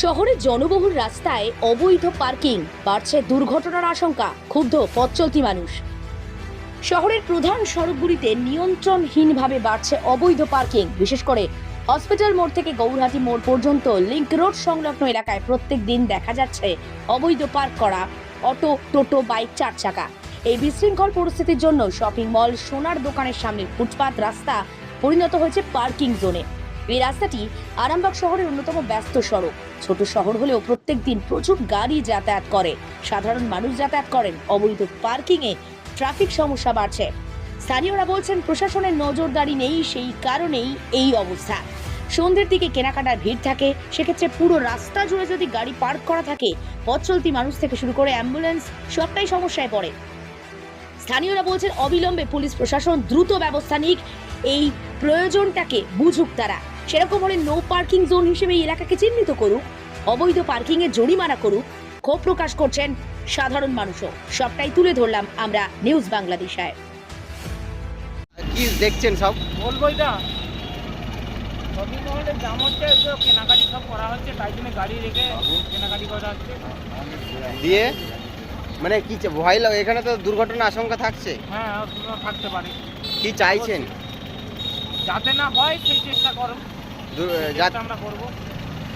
শহরের জনবহুল রাস্তায় অবৈধ পার্কিং বাড়ছে দুর্ঘটনার আশঙ্কা, ক্ষুব্ধ পথ চলতি মানুষ। শহরের প্রধান সড়কগুলিতে নিয়ন্ত্রণহীনভাবে বাড়ছে অবৈধ পার্কিং, বিশেষ করে হসপিটাল মোড় থেকে গৌরহাটি মোড় পর্যন্ত লিংক রোড সংলগ্ন এলাকায় প্রত্যেক দিন দেখা যাচ্ছে অবৈধ পার্ক করা, অটো, টোটো, বাইক চার চাকা। এই বিশৃঙ্খল পরিস্থিতির জন্য শপিং মল, সোনার দোকানের সামনে ফুটপাত রাস্তা পরিণত হয়েছে পার্কিং জোনে। এই রাস্তাটি আরামবাগ শহরের অন্যতম ব্যস্ত সড়ক। ছোট শহর হলেও প্রত্যেক দিন প্রচুর গাড়ি যাতায়াত করে। সাধারণ মানুষ যাতায়াত করেন। অবৈধ পার্কিংয়ে ট্রাফিক সমস্যা বাড়ছে। স্থানীয়রা বলছেন, প্রশাসনের নজরদারি নেই, সেই কারণেই এই অবস্থা। সন্ধ্যের দিকে কেনাকাটার ভিড় থাকে। সেক্ষেত্রে পুরো রাস্তা জুড়ে যদি গাড়ি পার্ক করা থাকে, পথ চলতি মানুষ থেকে শুরু করে অ্যাম্বুলেন্স সবটাই সমস্যায় পড়ে। স্থানীয়রা বলছেন, অবিলম্বে পুলিশ প্রশাসন দ্রুত ব্যবস্থা নিক। এই প্রয়োজনটাকে বুঝুক তারা। সেরকম হলে নো পার্কিং জোন হিসেবে এই এলাকাকে চিহ্নিত করুক অবৈধ পার্কিং এ জরিমানা করুক ক্ষোভ প্রকাশ করছেন সাধারণ মানুষও। সবটাই তুলে ধরলাম আমরা নিউজ বাংলাদেশায়। কি দেখছেন সব? বলব এটা। শপিং হচ্ছে কেনাকাটি সব করা হচ্ছে তাই জন্য গাড়ি রেখে কেনাকাটি করা হচ্ছে। দিয়ে? মানে কি ভয় লাগে এখানে তো দুর্ঘটনা আশঙ্কা থাকছে। হ্যাঁ থাকতে পারে। কি চাইছেন? যাতে না হয় সেই চেষ্টা করো দু- সেই যা- চেষ্টা আমরা করব।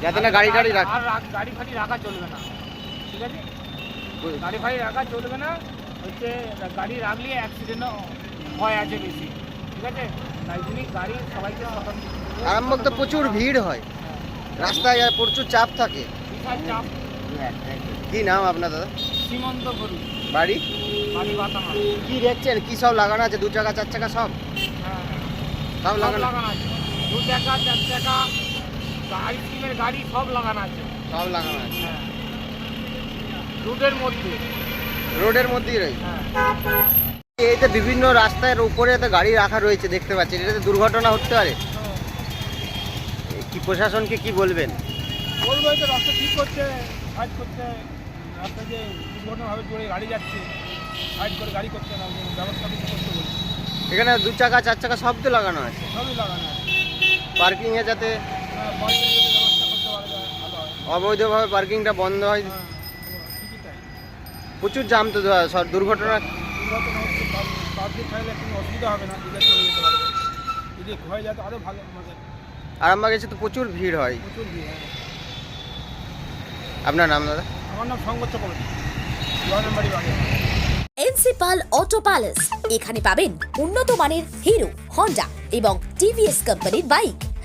যাতে না গাড়ি টাড়ি রাখ আর গাড়ি ফাড়ি রাখা চলবে না। ঠিক আছে? গাড়ি ফাড়ি রাখা চলবে না। হচ্ছে গাড়ি রাখলে অ্যাক্সিডেন্টও হয় আছে বেশি। ঠিক আছে? তাই জন্যই গাড়ি সবাইকে আরামবাগ তো প্রচুর ভিড় হয়। রাস্তায় প্রচুর চাপ থাকে। চাপ। কি নাম আপনার দাদা? সীমন্ত গরু। বাড়ি? বাড়ি বাতামা কি দেখছেন? কি সব লাগানো আছে? দু চাকা চার চাকা সব? হ্যাঁ। সব সব লাগানো লাগানো আছে। দু চাকা চার চাকা গাড়ি স্কিমের গাড়ি সব লাগানো আছে। সব লাগানো আছে। হ্যাঁ। রুটের মধ্যে। রোডের মধ্যেই রয়েছে। হ্যাঁ। এই তো বিভিন্ন রাস্তার উপরে তো গাড়ি রাখা রয়েছে দেখতে পাচ্ছেন। এটাতে দুর্ঘটনা হতে পারে। কি প্রশাসনকে কি বলবেন? বলব তো রাস্তা ঠিক করছে সাইড করছে। রাস্তা যে দুর্ঘটনাভাবে জোরে গাড়ি যাচ্ছে সাইড করে গাড়ি করছে না ব্যবস্থা করতে বলছে। এখানে দু চাকা চার চাকা সব তো লাগানো আছে। সবই লাগানো আছে। পার্কিংয়ে যাতে অবৈধভাবে পার্কিংটা বন্ধ হয়। প্রচুর জাম তো সব দুর্ঘটনা। হয়ে আরামবাগ এসে তো প্রচুর ভিড় হয়। প্রচুর ভিড় হ্যাঁ আপনার নাম দাদা? আমার নাম সঙ্গত এনসিপাল অটো প্যালেস। এখানে পাবেন উন্নত মানের হিরো হন্ডা এবং টিভিএস কোম্পানির বাইক।